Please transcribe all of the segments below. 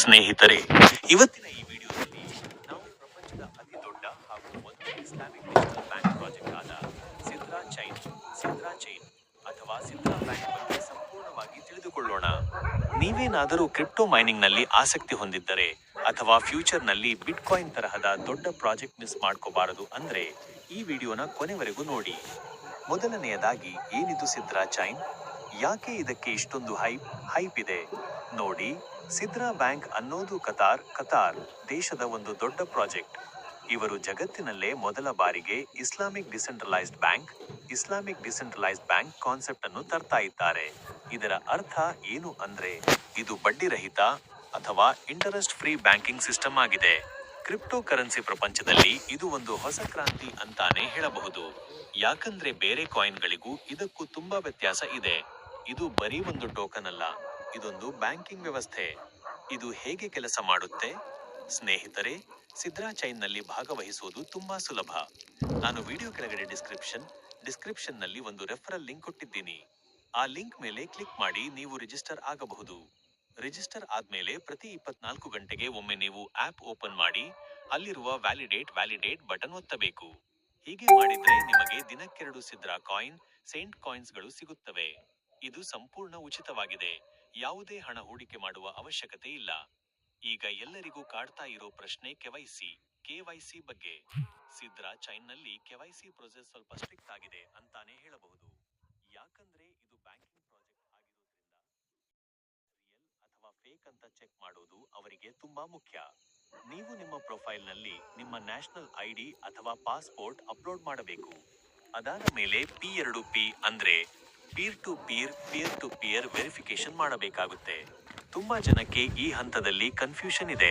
ಸ್ನೇಹಿತರೆ, ಇವತ್ತಿನ ಈ ವಿಡಿಯೋದಲ್ಲಿ ನಾವು ಪ್ರಪಂಚದ ಅತಿ ದೊಡ್ಡ ಹಾಗೂ ಒಂದು ಇಸ್ಲಾಮಿಕ್ ಡಿಜಿಟಲ್ ಬ್ಯಾಂಕ್ ಪ್ರಾಜೆಕ್ಟ್ ಆದ ಸಿದ್ರಾ ಚೈನ್ ಸಿದ್ರಾ ಚೈನ್ ಅಥವಾ ಸಿದ್ರಾ ಬ್ಯಾಂಕ್ ಬಗ್ಗೆ ಸಂಪೂರ್ಣವಾಗಿ ತಿಳಿದುಕೊಳ್ಳೋಣ. ನೀವೇನಾದರೂ ಕ್ರಿಪ್ಟೋ ಮೈನಿಂಗ್ನಲ್ಲಿ ಆಸಕ್ತಿ ಹೊಂದಿದ್ದರೆ ಅಥವಾ ಫ್ಯೂಚರ್ನಲ್ಲಿ ಬಿಟ್ಕಾಯಿನ್ ತರಹದ ದೊಡ್ಡ ಪ್ರಾಜೆಕ್ಟ್ ಮಿಸ್ ಮಾಡ್ಕೋಬಾರದು ಅಂದ್ರೆ ಈ ವಿಡಿಯೋನ ಕೊನೆವರೆಗೂ ನೋಡಿ. ಮೊದಲನೆಯದಾಗಿ, ಏನಿದು ಸಿದ್ರಾ ಚೈನ್ ಯಾಕೆ ಇದಕ್ಕೆ ಇಷ್ಟೊಂದು ಹೈಪ್ ಹೈಪ್ ಇದೆ? ನೋಡಿ. ಸಿದ್ರಾ ಬ್ಯಾಂಕ್ ಅನ್ನೋದು ಕತಾರ್ ಕತಾರ್, ದೇಶದ ಒಂದು ದೊಡ್ಡ ಪ್ರಾಜೆಕ್ಟ್. ಇವರು ಜಗತ್ತಿನಲ್ಲೇ ಮೊದಲ ಬಾರಿಗೆ Islamic decentralised bank, Islamic decentralised bank concept ಅನ್ನು ತರ್ತಾ ಇದ್ದಾರೆ. ಇದರ ಅರ್ಥ ಏನು ಅಂದ್ರೆ, ಇದು ಬಡ್ಡಿ ರಹಿತ ಅಥವಾ ಇಂಟರೆಸ್ಟ್ ಫ್ರೀ ಬ್ಯಾಂಕಿಂಗ್ ಸಿಸ್ಟಮ್ ಆಗಿದೆ. ಕ್ರಿಪ್ಟೋ ಕರೆನ್ಸಿ ಪ್ರಪಂಚದಲ್ಲಿ ಇದು ಒಂದು ಹೊಸ ಕ್ರಾಂತಿ ಅಂತಾನೆ ಹೇಳಬಹುದು. ಯಾಕಂದ್ರೆ ಬೇರೆ ಕಾಯಿನ್ಗಳಿಗೂ ಇದಕ್ಕೂ ತುಂಬಾ ವ್ಯತ್ಯಾಸ ಇದೆ. ಇದು ಬರೀ ಒಂದು ಟೋಕನ್ ಅಲ್ಲ ಇದೊಂದು ಬ್ಯಾಂಕಿಂಗ್ ವ್ಯವಸ್ಥೆ. ಇದು ಹೇಗೆ ಕೆಲಸ ಮಾಡುತ್ತೆ? ಸ್ನೇಹಿತರೆ, ಸಿದ್ರಾ ಚೈನ್ನಲ್ಲಿ ಭಾಗವಹಿಸುವುದು ತುಂಬಾ ಸುಲಭ. ನಾನು ವಿಡಿಯೋ ಕೆಳಗಡೆ ಡಿಸ್ಕ್ರಿಪ್ಷನ್ ಡಿಸ್ಕ್ರಿಪ್ಷನ್ನಲ್ಲಿ ಒಂದು ರೆಫರಲ್ ಲಿಂಕ್ ಕೊಟ್ಟಿದ್ದೀನಿ. ಆ ಲಿಂಕ್ ಮೇಲೆ ಕ್ಲಿಕ್ ಮಾಡಿ ನೀವು ರಿಜಿಸ್ಟರ್ ಆಗಬಹುದು. ರಿಜಿಸ್ಟರ್ ಆದ್ಮೇಲೆ ಪ್ರತಿ ಇಪ್ಪತ್ನಾಲ್ಕು ಗಂಟೆಗೆ ಒಮ್ಮೆ ನೀವು ಆಪ್ ಓಪನ್ ಮಾಡಿ, ಅಲ್ಲಿರುವ ವ್ಯಾಲಿಡೇಟ್ ವ್ಯಾಲಿಡೇಟ್ ಬಟನ್ ಒತ್ತಬೇಕು. ಹೀಗೆ ಮಾಡಿದ್ರೆ ನಿಮಗೆ ದಿನಕ್ಕೆರಡು ಸಿದ್ರಾ ಕಾಯಿನ್, ಸೇಂಟ್ ಕಾಯಿನ್ಸ್ಗಳು ಸಿಗುತ್ತವೆ. ಇದು ಸಂಪೂರ್ಣ ಉಚಿತವಾಗಿದೆ. ಯಾವುದೇ ಹಣ ಹೂಡಿಕೆ ಮಾಡುವ ಅವಶ್ಯಕತೆ ಇಲ್ಲ. ಈಗ ಎಲ್ಲರಿಗೂ ಕಾಡ್ತಾ ಇರೋ ಪ್ರಶ್ನೆ ಕೆವೈಸಿ ಕೆವೈಸಿ ಬಗ್ಗೆ. ಸಿದ್ರಾ ಚೈನ್ನಲ್ಲಿ ಕೆವೈಸಿ ಪ್ರೊಸೆಸ್ ಸ್ವಲ್ಪ ಸ್ಟ್ರಿಕ್ಟ್ ಆಗಿದೆ ಅಂತಾನೆ ಹೇಳಬಹುದು. ಯಾಕಂದ್ರೆ ಇದು ಬ್ಯಾಂಕಿಂಗ್ ಪ್ರಾಜೆಕ್ಟ್ ಆಗಿರೋದ್ರಿಂದ ರಿಯಲ್ ಅಥವಾ ಫೇಕ್ ಅಂತ ಚೆಕ್ ಮಾಡೋದು ಅವರಿಗೆ ತುಂಬಾ ಮುಖ್ಯ. ನೀವು ನಿಮ್ಮ ಪ್ರೊಫೈಲ್ನಲ್ಲಿ ನಿಮ್ಮ ನ್ಯಾಷನಲ್ ಐಡಿ ಅಥವಾ ಪಾಸ್ಪೋರ್ಟ್ ಅಪ್ಲೋಡ್ ಮಾಡಬೇಕು. ಅದಾದ ಮೇಲೆ ಪಿ ಎರಡು ಪಿ ಅಂದ್ರೆ peer to peer peer to peer verification ಮಾಡಬೇಕಾಗುತ್ತೆ. ತುಂಬಾ ಜನಕ್ಕೆ ಈ ಹಂತದಲ್ಲಿ ಕನ್ಫ್ಯೂಷನ್ ಇದೆ.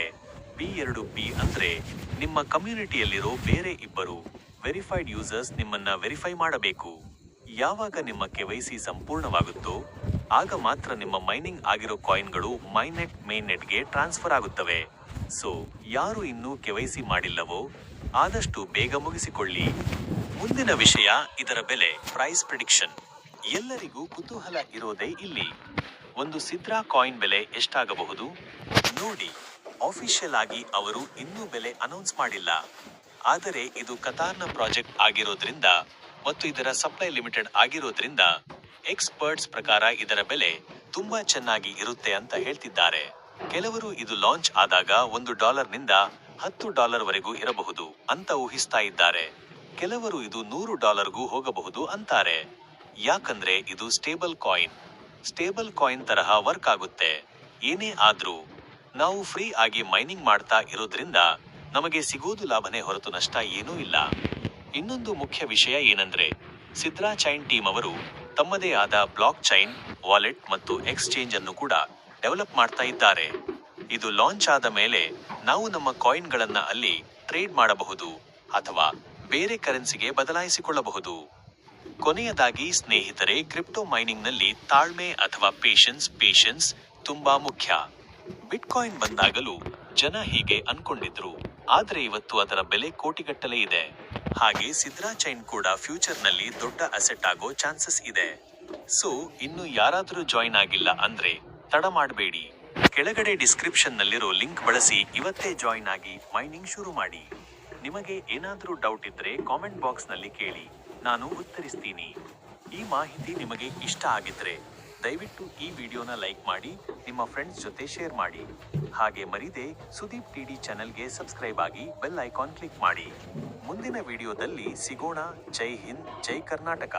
ಪಿ ಎರಡು ಪಿ ಅಂದ್ರೆ ನಿಮ್ಮ ಕಮ್ಯುನಿಟಿಯಲ್ಲಿರೋ ಬೇರೆ ಇಬ್ಬರು ವೆರಿಫೈಡ್ ಯೂಸರ್ಸ್ ನಿಮ್ಮನ್ನ ವೆರಿಫೈ ಮಾಡಬೇಕು. ಯಾವಾಗ ನಿಮ್ಮ ಕೆವೈಸಿ ಸಂಪೂರ್ಣವಾಗುತ್ತೋ, ಆಗ ಮಾತ್ರ ನಿಮ್ಮ ಮೈನಿಂಗ್ ಆಗಿರೋ ಕಾಯಿನ್ಗಳು ಮೈನೆಟ್ ಮೇನ್ ನೆಟ್ಗೆ ಟ್ರಾನ್ಸ್ಫರ್ ಆಗುತ್ತವೆ. ಸೊ ಯಾರು ಇನ್ನೂ ಕೆವೈಸಿ ಮಾಡಿಲ್ಲವೋ, ಆದಷ್ಟು ಬೇಗ ಮುಗಿಸಿಕೊಳ್ಳಿ. ಮುಂದಿನ ವಿಷಯ ಇದರ ಬೆಲೆ ಪ್ರೈಸ್ ಪ್ರಿಡಿಕ್ಷನ್ ಎಲ್ಲರಿಗೂ ಕುತೂಹಲ ಇರೋದೇ ಇಲ್ಲಿ. ಒಂದು ಸಿದ್ರಾ ಕಾಯಿನ್ ಬೆಲೆ ಎಷ್ಟಾಗಬಹುದು? ನೋಡಿ ಆಫಿಷಿಯಲ್ ಆಗಿ ಅವರು ಇನ್ನೂ ಬೆಲೆ ಅನೌನ್ಸ್ ಮಾಡಿಲ್ಲ. ಆದರೆ ಇದು ಕತಾರ್ನ ಪ್ರಾಜೆಕ್ಟ್ ಆಗಿರೋದ್ರಿಂದ ಮತ್ತು ಇದರ ಸಪ್ಲೈ ಲಿಮಿಟೆಡ್ ಆಗಿರೋದ್ರಿಂದ ಎಕ್ಸ್ಪರ್ಟ್ಸ್ ಪ್ರಕಾರ ಇದರ ಬೆಲೆ ತುಂಬಾ ಚೆನ್ನಾಗಿ ಇರುತ್ತೆ ಅಂತ ಹೇಳ್ತಿದ್ದಾರೆ. ಕೆಲವರು ಇದು ಲಾಂಚ್ ಆದಾಗ ಒಂದು ಡಾಲರ್ನಿಂದ ಹತ್ತು ಡಾಲರ್ ವರೆಗೂ ಇರಬಹುದು ಅಂತ ಊಹಿಸ್ತಾ ಇದ್ದಾರೆ. ಕೆಲವರು ಇದು ನೂರು ಡಾಲರ್ಗೂ ಹೋಗಬಹುದು ಅಂತಾರೆ. ಯಾಕಂದ್ರೆ ಇದು ಸ್ಟೇಬಲ್ ಕಾಯಿನ್. ಸ್ಟೇಬಲ್ ಕಾಯಿನ್ ತರಹ ವರ್ಕ್ ಆಗುತ್ತೆ. ಏನೇ ಆದ್ರೂ ನಾವು ಫ್ರೀ ಆಗಿ ಮೈನಿಂಗ್ ಮಾಡ್ತಾ ಇರೋದ್ರಿಂದ ನಮಗೆ ಸಿಗೋದು ಲಾಭನೇ ಹೊರತು ನಷ್ಟ ಏನೂ ಇಲ್ಲ. ಇನ್ನೊಂದು ಮುಖ್ಯ ವಿಷಯ ಏನಂದ್ರೆ, ಸಿದ್ರಾ ಚೈನ್ ಟೀಮ್ ಅವರು ತಮ್ಮದೇ ಆದ ಬ್ಲಾಕ್ ಚೈನ್, ವಾಲೆಟ್ ಮತ್ತು ಎಕ್ಸ್ಚೇಂಜ್ ಅನ್ನು ಕೂಡ ಡೆವಲಪ್ ಮಾಡ್ತಾ ಇದ್ದಾರೆ. ಇದು ಲಾಂಚ್ ಆದ ಮೇಲೆ ನಾವು ನಮ್ಮ ಕಾಯಿನ್ಗಳನ್ನ ಅಲ್ಲಿ ಟ್ರೇಡ್ ಮಾಡಬಹುದು ಅಥವಾ ಬೇರೆ ಕರೆನ್ಸಿಗೆ ಬದಲಾಯಿಸಿಕೊಳ್ಳಬಹುದು. ಕೊನೆಯದಾಗಿ ಸ್ನೇಹಿತರೆ, ಕ್ರಿಪ್ಟೋ ಮೈನಿಂಗ್ನಲ್ಲಿ ತಾಳ್ಮೆ ಅಥವಾ ಪೇಷನ್ಸ್ ಪೇಷನ್ಸ್ ತುಂಬಾ ಮುಖ್ಯ. ಬಿಟ್ಕಾಯಿನ್ ಬಂದಾಗಲೂ ಜನ ಹೀಗೆ ಅನ್ಕೊಂಡಿದ್ರು. ಆದ್ರೆ ಇವತ್ತು ಅದರ ಬೆಲೆ ಕೋಟಿಗಟ್ಟಲೆ ಇದೆ. ಹಾಗೆ ಸಿದ್ರಾ ಚೈನ್ ಕೂಡ ಫ್ಯೂಚರ್ನಲ್ಲಿ ದೊಡ್ಡ ಅಸೆಟ್ ಆಗೋ ಚಾನ್ಸಸ್ ಇದೆ. ಸೊ ಇನ್ನು ಯಾರಾದರೂ ಜಾಯಿನ್ ಆಗಿಲ್ಲ ಅಂದ್ರೆ ತಡ ಮಾಡಬೇಡಿ. ಕೆಳಗಡೆ ಡಿಸ್ಕ್ರಿಪ್ಷನ್ನಲ್ಲಿರೋ ಲಿಂಕ್ ಬಳಸಿ ಇವತ್ತೇ ಜಾಯಿನ್ ಆಗಿ ಮೈನಿಂಗ್ ಶುರು ಮಾಡಿ. ನಿಮಗೆ ಏನಾದರೂ ಡೌಟ್ ಇದ್ರೆ ಕಾಮೆಂಟ್ ಬಾಕ್ಸ್ನಲ್ಲಿ ಕೇಳಿ. ನಾನು ಉತ್ತರಿಸ್ತೀನಿ. ಈ ಮಾಹಿತಿ ನಿಮಗೆ ಇಷ್ಟ ಆಗಿದ್ರೆ ದಯವಿಟ್ಟು ಈ ವಿಡಿಯೋನ ಲೈಕ್ ಮಾಡಿ, ನಿಮ್ಮ ಫ್ರೆಂಡ್ಸ್ ಜೊತೆ ಶೇರ್ ಮಾಡಿ. ಹಾಗೆ ಮರಿದೆ ಸುದೀಪ್ ಟಿಡಿ ಚಾನೆಲ್ಗೆ ಸಬ್ಸ್ಕ್ರೈಬ್ ಆಗಿ ಬೆಲ್ ಐಕಾನ್ ಕ್ಲಿಕ್ ಮಾಡಿ. ಮುಂದಿನ ವಿಡಿಯೋದಲ್ಲಿ ಸಿಗೋಣ. ಜೈ ಹಿಂದ್, ಜೈ ಕರ್ನಾಟಕ.